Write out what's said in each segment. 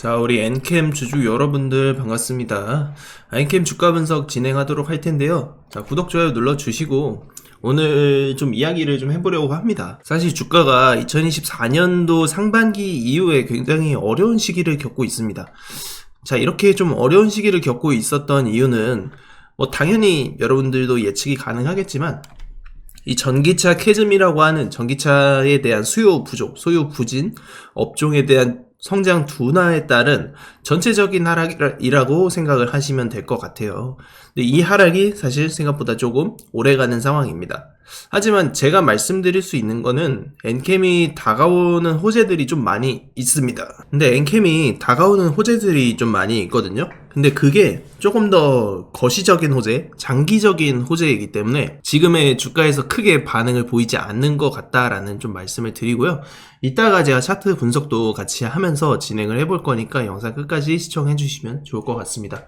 자, 우리 엔캠 주주 여러분들 반갑습니다. 엔캠 주가 분석 진행하도록 할 텐데요. 자, 구독, 좋아요 눌러주시고, 오늘 좀 이야기를 좀 해보려고 합니다. 사실 주가가 2024년도 상반기 이후에 굉장히 어려운 시기를 겪고 있습니다. 자, 이렇게 좀 어려운 시기를 겪고 있었던 이유는, 뭐, 당연히 여러분들도 예측이 가능하겠지만, 이 전기차 캐즘이라고 하는 전기차에 대한 수요 부족, 소요 부진, 업종에 대한 성장 둔화에 따른 전체적인 하락이라고 생각을 하시면 될 것 같아요. 근데 이 하락이 사실 생각보다 조금 오래가는 상황입니다. 하지만 제가 말씀드릴 수 있는 거는 엔캠이 다가오는 호재들이 좀 많이 있습니다. 근데 엔캠이 다가오는 호재들이 좀 많이 있거든요. 근데 그게 조금 더 거시적인 호재, 장기적인 호재이기 때문에 지금의 주가에서 크게 반응을 보이지 않는 것 같다라는 좀 말씀을 드리고요. 이따가 제가 차트 분석도 같이 하면서 진행을 해볼 거니까 영상 끝까지 시청해 주시면 좋을 것 같습니다.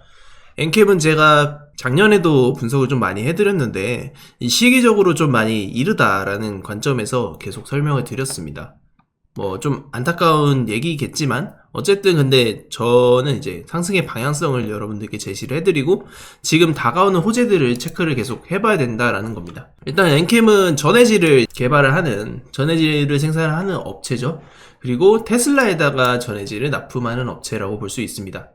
엔캡은 제가 작년에도 분석을 좀 많이 해드렸는데 이 시기적으로 좀 많이 이르다라는 관점에서 계속 설명을 드렸습니다. 뭐 좀 안타까운 얘기겠지만 어쨌든 근데 저는 이제 상승의 방향성을 여러분들께 제시를 해드리고 지금 다가오는 호재들을 체크를 계속 해봐야 된다라는 겁니다. 일단 엔캠은 전해질을 개발을 하는 전해질을 생산을 하는 업체죠. 그리고 테슬라에다가 전해질을 납품하는 업체라고 볼 수 있습니다.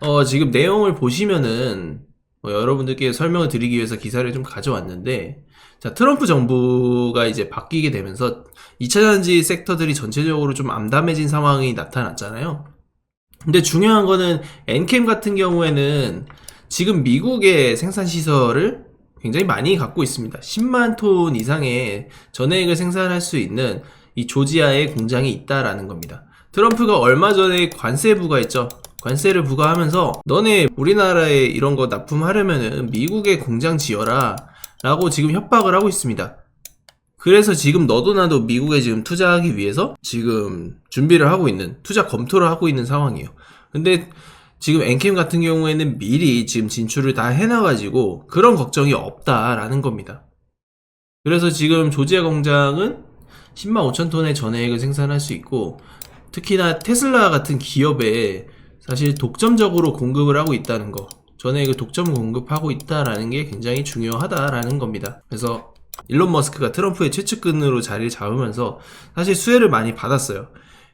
어, 지금 내용을 보시면은 뭐 여러분들께 설명을 드리기 위해서 기사를 좀 가져왔는데 자, 트럼프 정부가 이제 바뀌게 되면서 2차 전지 섹터들이 전체적으로 좀 암담해진 상황이 나타났잖아요. 근데 중요한 거는 엔캠 같은 경우에는 지금 미국의 생산 시설을 굉장히 많이 갖고 있습니다. 10만 톤 이상의 전해액을 생산할 수 있는 이 조지아에 공장이 있다라는 겁니다. 트럼프가 얼마 전에 관세 부과했죠. 관세를 부과하면서 너네 우리나라에 이런 거 납품하려면은 미국에 공장 지어라 라고 지금 협박을 하고 있습니다. 그래서 지금 너도 나도 미국에 지금 투자하기 위해서 지금 준비를 하고 있는 투자 검토를 하고 있는 상황이에요. 근데 지금 엔캠 같은 경우에는 미리 지금 진출을 다 해놔가지고 그런 걱정이 없다라는 겁니다. 그래서 지금 조지아 공장은 10만 5천 톤의 전해액을 생산할 수 있고 특히나 테슬라 같은 기업에 사실 독점적으로 공급을 하고 있다는 거 전액을 독점 공급하고 있다라는 게 굉장히 중요하다라는 겁니다. 그래서 일론 머스크가 트럼프의 최측근으로 자리를 잡으면서 사실 수혜를 많이 받았어요.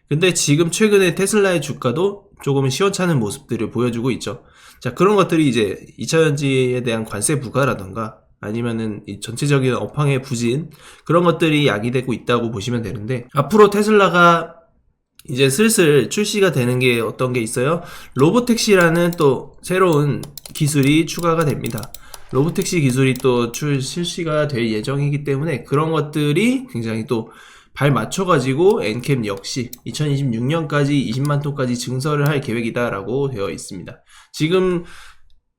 근데 지금 최근에 테슬라의 주가도 조금은 시원찮은 모습들을 보여주고 있죠. 자, 그런 것들이 이제 2차전지에 대한 관세 부과라던가 아니면은 이 전체적인 업황의 부진 그런 것들이 야기되고 있다고 보시면 되는데 앞으로 테슬라가 이제 슬슬 출시가 되는 게 어떤 게 있어요? 로보택시라는 또 새로운 기술이 추가가 됩니다. 로보택시 기술이 또 출, 실시가 될 예정이기 때문에 그런 것들이 굉장히 또 발 맞춰가지고 엔캠 역시 2026년까지 20만 톤까지 증설을 할 계획이다라고 되어 있습니다. 지금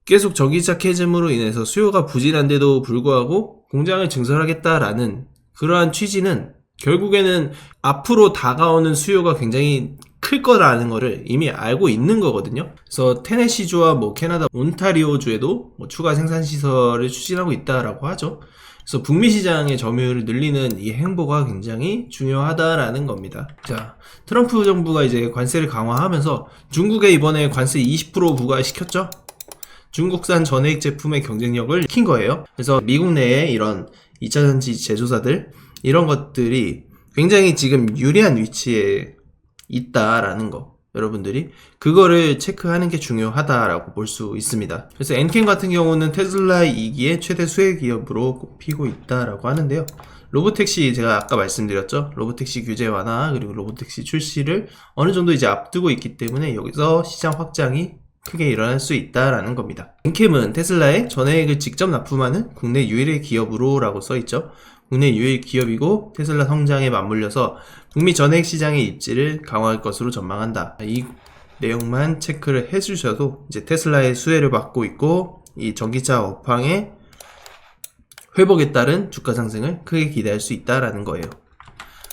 계속 전기차 캐즘으로 인해서 수요가 부진한데도 불구하고 공장을 증설하겠다라는 그러한 취지는 결국에는 앞으로 다가오는 수요가 굉장히 클 거라는 거를 이미 알고 있는 거거든요. 그래서 테네시주와 뭐 캐나다 온타리오주에도 뭐 추가 생산 시설을 추진하고 있다라고 하죠. 그래서 북미 시장의 점유율을 늘리는 이 행보가 굉장히 중요하다라는 겁니다. 자, 트럼프 정부가 이제 관세를 강화하면서 중국에 이번에 관세 20% 부과시켰죠. 중국산 전해액 제품의 경쟁력을 킨 거예요. 그래서 미국 내에 이런 2차 전지 제조사들 이런 것들이 굉장히 지금 유리한 위치에 있다라는 거 여러분들이 그거를 체크하는 게 중요하다라고 볼 수 있습니다. 그래서 엔캠 같은 경우는 테슬라 2기의 최대 수혜 기업으로 꼽히고 있다라고 하는데요. 로보택시 제가 아까 말씀드렸죠. 로보택시 규제 완화 그리고 로보택시 출시를 어느 정도 이제 앞두고 있기 때문에 여기서 시장 확장이 크게 일어날 수 있다라는 겁니다. 엔캠은 테슬라에 전해액을 직접 납품하는 국내 유일의 기업으로라고 써 있죠. 국내 유일 기업이고 테슬라 성장에 맞물려서 북미 전액 시장의 입지를 강화할 것으로 전망한다. 이 내용만 체크를 해주셔도 이제 테슬라의 수혜를 받고 있고 이 전기차 업황의 회복에 따른 주가 상승을 크게 기대할 수 있다라는 거예요.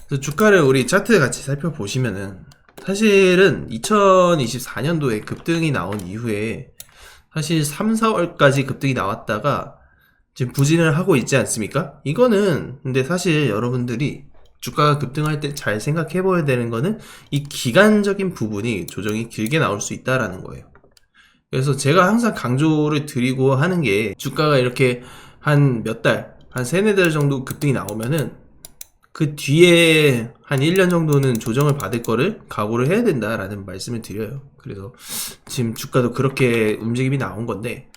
그래서 주가를 우리 차트 같이 살펴보시면은 사실은 2024년도에 급등이 나온 이후에 사실 3, 4월까지 급등이 나왔다가 지금 부진을 하고 있지 않습니까? 이거는 근데 사실 여러분들이 주가가 급등할 때 잘 생각해 봐야 되는 거는 이 기간적인 부분이 조정이 길게 나올 수 있다라는 거예요. 그래서 제가 항상 강조를 드리고 하는 게 주가가 이렇게 한 몇 달, 한 세네 달 정도 급등이 나오면은 그 뒤에 한 1년 정도는 조정을 받을 거를 각오를 해야 된다라는 말씀을 드려요. 그래서 지금 주가도 그렇게 움직임이 나온 건데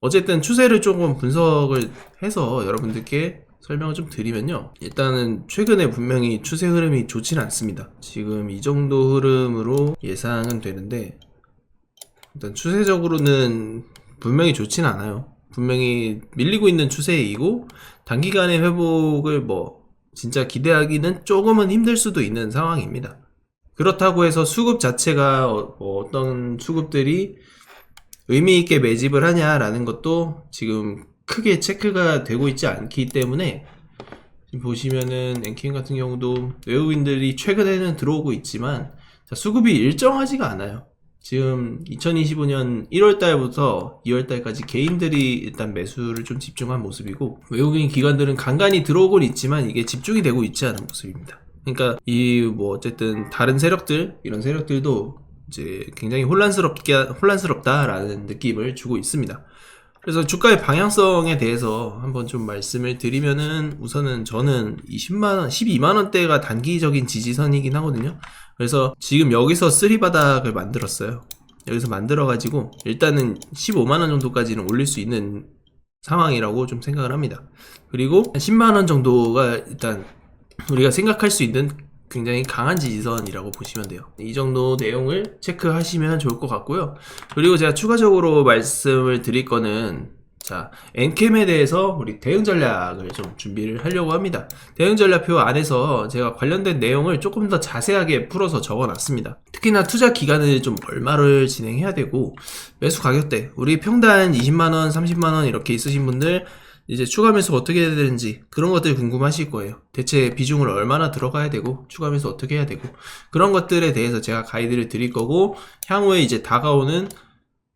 어쨌든 추세를 조금 분석을 해서 여러분들께 설명을 좀 드리면요. 일단은 최근에 분명히 추세 흐름이 좋지는 않습니다. 지금 이 정도 흐름으로 예상은 되는데 일단 추세적으로는 분명히 좋지는 않아요. 분명히 밀리고 있는 추세이고 단기간의 회복을 뭐 진짜 기대하기는 조금은 힘들 수도 있는 상황입니다. 그렇다고 해서 수급 자체가 어, 뭐 어떤 수급들이 의미 있게 매집을 하냐라는 것도 지금 크게 체크가 되고 있지 않기 때문에 지금 보시면은 앵킹 같은 경우도 외국인들이 최근에는 들어오고 있지만 자, 수급이 일정하지가 않아요. 지금 2025년 1월 달부터 2월 달까지 개인들이 일단 매수를 좀 집중한 모습이고 외국인 기관들은 간간히 들어오곤 있지만 이게 집중이 되고 있지 않은 모습입니다. 그러니까 이 뭐 어쨌든 다른 세력들 이런 세력들도 이제 굉장히 혼란스럽게 혼란스럽다라는 느낌을 주고 있습니다. 그래서 주가의 방향성에 대해서 한번 좀 말씀을 드리면은 우선은 저는 20만원, 12만원대가 단기적인 지지선이긴 하거든요. 그래서 지금 여기서 쓰리바닥을 만들었어요. 여기서 만들어가지고 일단은 15만원 정도까지는 올릴 수 있는 상황이라고 좀 생각을 합니다. 그리고 10만원 정도가 일단 우리가 생각할 수 있는 굉장히 강한 지지선이라고 보시면 돼요. 이 정도 내용을 체크하시면 좋을 것 같고요. 그리고 제가 추가적으로 말씀을 드릴 거는 자, 엔캠에 대해서 우리 대응 전략을 좀 준비를 하려고 합니다. 대응 전략표 안에서 제가 관련된 내용을 조금 더 자세하게 풀어서 적어 놨습니다. 특히나 투자 기간을 좀 얼마를 진행해야 되고 매수 가격대, 우리 평단 20만원, 30만원 이렇게 있으신 분들 이제 추가 매수 어떻게 해야 되는지 그런 것들 궁금하실 거예요. 대체 비중을 얼마나 들어가야 되고 추가 매수 어떻게 해야 되고 그런 것들에 대해서 제가 가이드를 드릴 거고 향후에 이제 다가오는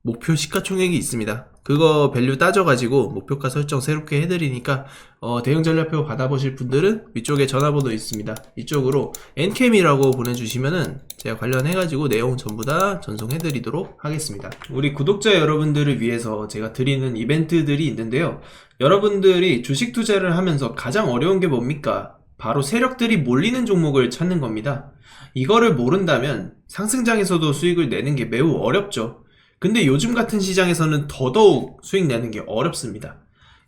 목표 시가총액이 있습니다. 그거 밸류 따져가지고 목표가 설정 새롭게 해드리니까 어, 대응 전략표 받아보실 분들은 위쪽에 전화번호 있습니다. 이쪽으로 n캠이라고 보내주시면은 제가 관련해가지고 내용 전부 다 전송해드리도록 하겠습니다. 우리 구독자 여러분들을 위해서 제가 드리는 이벤트들이 있는데요. 여러분들이 주식 투자를 하면서 가장 어려운 게 뭡니까? 바로 세력들이 몰리는 종목을 찾는 겁니다. 이거를 모른다면 상승장에서도 수익을 내는 게 매우 어렵죠. 근데 요즘 같은 시장에서는 더더욱 수익 내는 게 어렵습니다.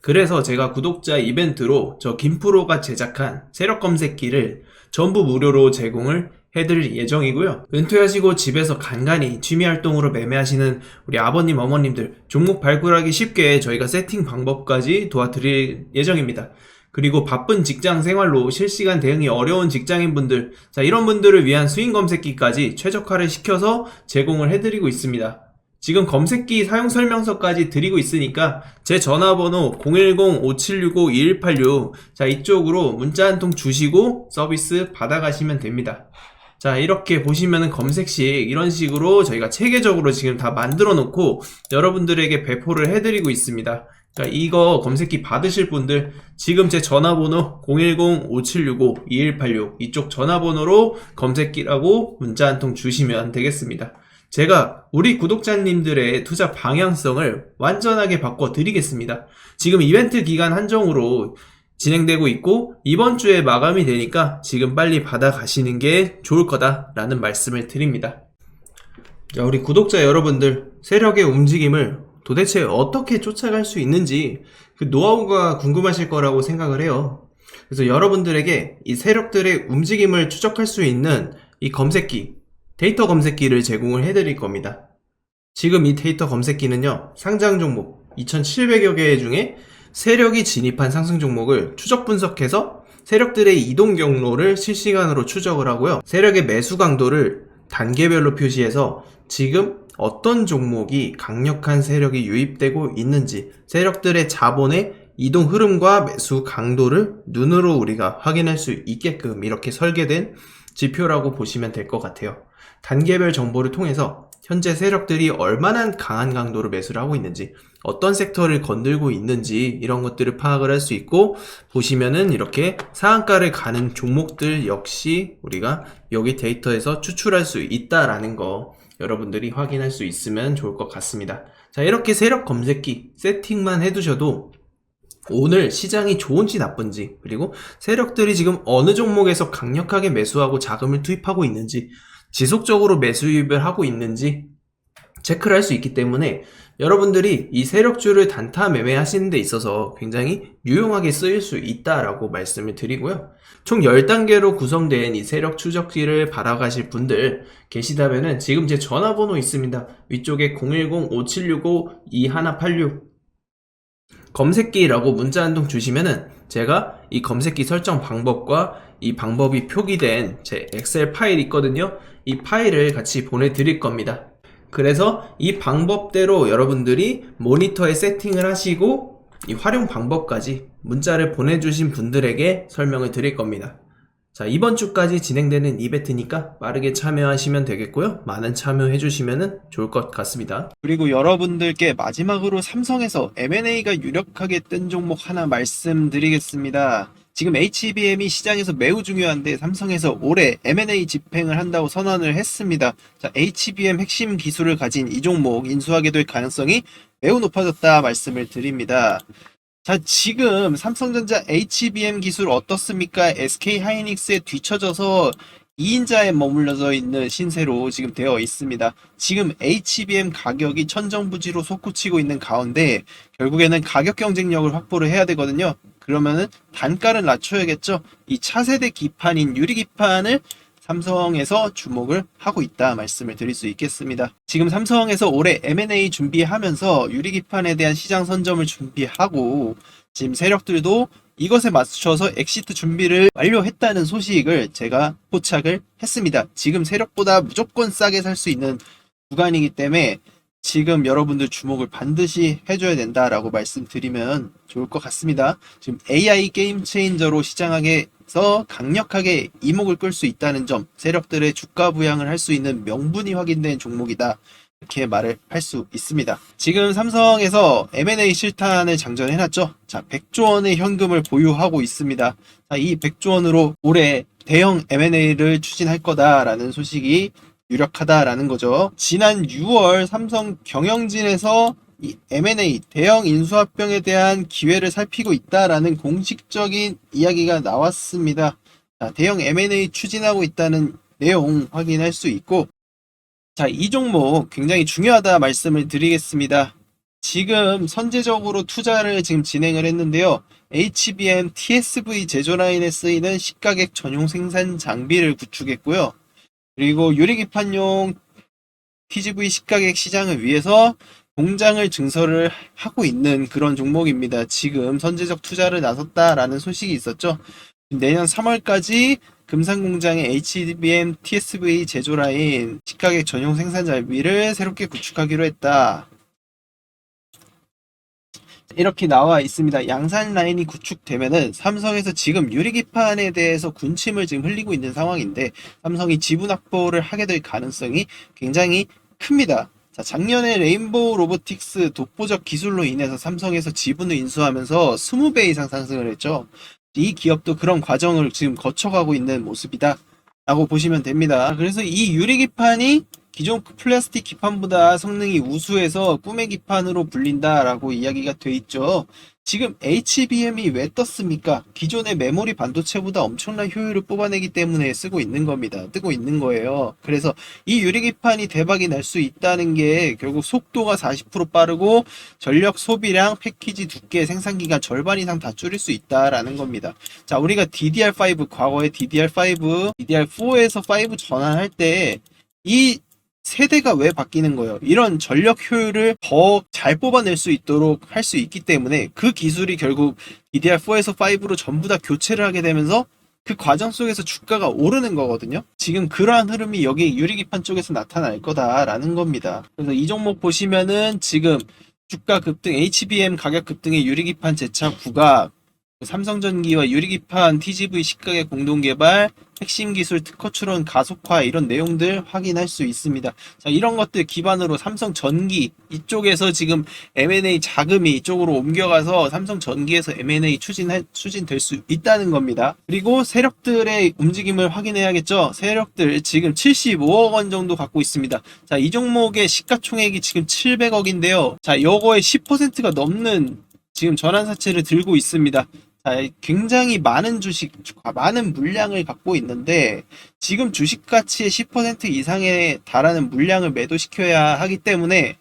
그래서 제가 구독자 이벤트로 저 김프로가 제작한 세력 검색기를 전부 무료로 제공을 해드릴 예정이고요. 은퇴하시고 집에서 간간히 취미 활동으로 매매하시는 우리 아버님, 어머님들 종목 발굴하기 쉽게 저희가 세팅 방법까지 도와드릴 예정입니다. 그리고 바쁜 직장 생활로 실시간 대응이 어려운 직장인분들, 자, 이런 분들을 위한 스윙 검색기까지 최적화를 시켜서 제공을 해드리고 있습니다. 지금 검색기 사용 설명서까지 드리고 있으니까 제 전화번호 010-5765-2186 자 이쪽으로 문자 한 통 주시고 서비스 받아가시면 됩니다. 자 이렇게 보시면은 검색식 이런 식으로 저희가 체계적으로 지금 다 만들어 놓고 여러분들에게 배포를 해드리고 있습니다. 자 이거 검색기 받으실 분들 지금 제 전화번호 010-5765-2186 이쪽 전화번호로 검색기라고 문자 한 통 주시면 되겠습니다. 제가 우리 구독자님들의 투자 방향성을 완전하게 바꿔 드리겠습니다. 지금 이벤트 기간 한정으로 진행되고 있고 이번 주에 마감이 되니까 지금 빨리 받아가시는 게 좋을 거다라는 말씀을 드립니다. 자, 우리 구독자 여러분들 세력의 움직임을 도대체 어떻게 쫓아갈 수 있는지 그 노하우가 궁금하실 거라고 생각을 해요. 그래서 여러분들에게 이 세력들의 움직임을 추적할 수 있는 이 검색기 데이터 검색기를 제공을 해드릴 겁니다. 지금 이 데이터 검색기는요, 상장 종목 2,700여 개 중에 세력이 진입한 상승 종목을 추적 분석해서 세력들의 이동 경로를 실시간으로 추적을 하고요. 세력의 매수 강도를 단계별로 표시해서 지금 어떤 종목이 강력한 세력이 유입되고 있는지 세력들의 자본의 이동 흐름과 매수 강도를 눈으로 우리가 확인할 수 있게끔 이렇게 설계된 지표라고 보시면 될 것 같아요. 단계별 정보를 통해서 현재 세력들이 얼마나 강한 강도로 매수를 하고 있는지, 어떤 섹터를 건들고 있는지 이런 것들을 파악을 할 수 있고 보시면은 이렇게 상한가를 가는 종목들 역시 우리가 여기 데이터에서 추출할 수 있다라는 거 여러분들이 확인할 수 있으면 좋을 것 같습니다. 자, 이렇게 세력 검색기 세팅만 해두셔도 오늘 시장이 좋은지 나쁜지, 그리고 세력들이 지금 어느 종목에서 강력하게 매수하고 자금을 투입하고 있는지, 지속적으로 매수 유입을 하고 있는지 체크를 할 수 있기 때문에 여러분들이 이 세력주를 단타 매매하시는 데 있어서 굉장히 유용하게 쓰일 수 있다라고 말씀을 드리고요. 총 10단계로 구성된 이 세력 추적기를 바라가실 분들 계시다면은 지금 제 전화번호 있습니다. 위쪽에 010-5765-2186 검색기라고 문자 한 통 주시면은 제가 이 검색기 설정 방법과 이 방법이 표기된 제 엑셀 파일 있거든요. 이 파일을 같이 보내드릴 겁니다. 그래서 이 방법대로 여러분들이 모니터에 세팅을 하시고 이 활용 방법까지 문자를 보내주신 분들에게 설명을 드릴 겁니다. 자, 이번 주까지 진행되는 이벤트니까 빠르게 참여하시면 되겠고요. 많은 참여해 주시면 좋을 것 같습니다. 그리고 여러분들께 마지막으로 삼성에서 M&A가 유력하게 뜬 종목 하나 말씀드리겠습니다. 지금 HBM이 시장에서 매우 중요한데 삼성에서 올해 M&A 집행을 한다고 선언을 했습니다. 자, HBM 핵심 기술을 가진 이 종목 인수하게 될 가능성이 매우 높아졌다 말씀을 드립니다. 자, 지금 삼성전자 HBM 기술 어떻습니까? SK 하이닉스에 뒤처져서 2인자에 머물러져 있는 신세로 지금 되어 있습니다. 지금 HBM 가격이 천정부지로 솟구치고 있는 가운데 결국에는 가격 경쟁력을 확보를 해야 되거든요. 그러면은 단가를 낮춰야겠죠. 이 차세대 기판인 유리 기판을 삼성에서 주목을 하고 있다 말씀을 드릴 수 있겠습니다. 지금 삼성에서 올해 M&A 준비하면서 유리 기판에 대한 시장 선점을 준비하고 지금 세력들도 이것에 맞춰서 엑시트 준비를 완료했다는 소식을 제가 포착을 했습니다. 지금 세력보다 무조건 싸게 살 수 있는 구간이기 때문에 지금 여러분들 주목을 반드시 해줘야 된다라고 말씀드리면 좋을 것 같습니다. 지금 AI 게임 체인저로 시장에서 강력하게 이목을 끌 수 있다는 점, 세력들의 주가 부양을 할 수 있는 명분이 확인된 종목이다. 이렇게 말을 할 수 있습니다. 지금 삼성에서 M&A 실탄을 장전해놨죠. 자, 100조 원의 현금을 보유하고 있습니다. 자, 이 100조 원으로 올해 대형 M&A를 추진할 거다라는 소식이 유력하다라는 거죠. 지난 6월 삼성 경영진에서 이 M&A 대형 인수합병에 대한 기회를 살피고 있다라는 공식적인 이야기가 나왔습니다. 자, 대형 M&A 추진하고 있다는 내용 확인할 수 있고 자, 이 종목 굉장히 중요하다 말씀을 드리겠습니다. 지금 선제적으로 투자를 지금 진행을 했는데요. HBM TSV 제조 라인에 쓰이는 식가객 전용 생산 장비를 구축했고요. 그리고 유리기판용 TGV 식가객 시장을 위해서 공장을 증설을 하고 있는 그런 종목입니다. 지금 선제적 투자를 나섰다라는 소식이 있었죠. 내년 3월까지 금산공장의 HBM TSV 제조 라인 식가객 전용 생산 장비를 새롭게 구축하기로 했다. 이렇게 나와 있습니다. 양산 라인이 구축되면은 삼성에서 지금 유리기판에 대해서 군침을 지금 흘리고 있는 상황인데 삼성이 지분 확보를 하게 될 가능성이 굉장히 큽니다. 자, 작년에 레인보우 로보틱스 독보적 기술로 인해서 삼성에서 지분을 인수하면서 20배 이상 상승을 했죠. 이 기업도 그런 과정을 지금 거쳐가고 있는 모습이다. 라고 보시면 됩니다. 그래서 이 유리기판이 기존 플라스틱 기판보다 성능이 우수해서 꿈의 기판으로 불린다라고 이야기가 돼 있죠. 지금 HBM이 왜 떴습니까? 기존의 메모리 반도체보다 엄청난 효율을 뽑아내기 때문에 쓰고 있는 겁니다. 뜨고 있는 거예요. 그래서 이 유리 기판이 대박이 날 수 있다는 게 결국 속도가 40% 빠르고 전력 소비량, 패키지 두께, 생산 기간 절반 이상 다 줄일 수 있다라는 겁니다. 자, 우리가 DDR5, 과거에 DDR5, DDR4에서 5 전환할 때 이 세대가 왜 바뀌는 거예요? 이런 전력 효율을 더 잘 뽑아낼 수 있도록 할 수 있기 때문에 그 기술이 결국 DDR4에서 5로 전부 다 교체를 하게 되면서 그 과정 속에서 주가가 오르는 거거든요. 지금 그러한 흐름이 여기 유리기판 쪽에서 나타날 거다라는 겁니다. 그래서 이 종목 보시면은 지금 주가 급등, HBM 가격 급등의 유리기판 재차 구가 삼성전기와 유리기판 TGV 식각의 공동 개발, 핵심 기술 특허 출원 가속화 이런 내용들 확인할 수 있습니다. 자, 이런 것들 기반으로 삼성전기 이쪽에서 지금 M&A 자금이 이쪽으로 옮겨가서 삼성전기에서 M&A 추진할 추진될 수 있다는 겁니다. 그리고 세력들의 움직임을 확인해야겠죠. 세력들 지금 75억 원 정도 갖고 있습니다. 자, 이 종목의 시가총액이 지금 700억인데요. 자, 요거의 10%가 넘는 지금 전환사채를 들고 있습니다. 자, 굉장히 많은 주식, 많은 물량을 갖고 있는데, 지금 주식 가치의 10% 이상에 달하는 물량을 매도시켜야 하기 때문에,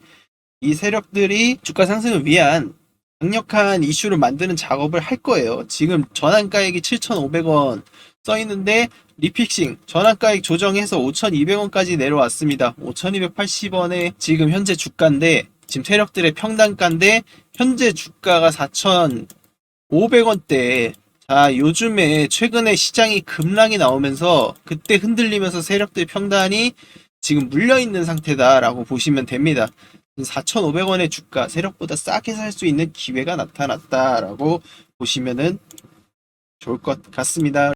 이 세력들이 주가 상승을 위한 강력한 이슈를 만드는 작업을 할 거예요. 지금 전환가액이 7,500원 써 있는데, 리픽싱, 전환가액 조정해서 5,200원까지 내려왔습니다. 5,280원에 지금 현재 주가인데, 지금 세력들의 평단가인데, 현재 주가가 4,500원대. 자, 요즘에 최근에 시장이 급락이 나오면서 그때 흔들리면서 세력들 평단이 지금 물려있는 상태다라고 보시면 됩니다. 4,500원의 주가, 세력보다 싸게 살 수 있는 기회가 나타났다라고 보시면은 좋을 것 같습니다.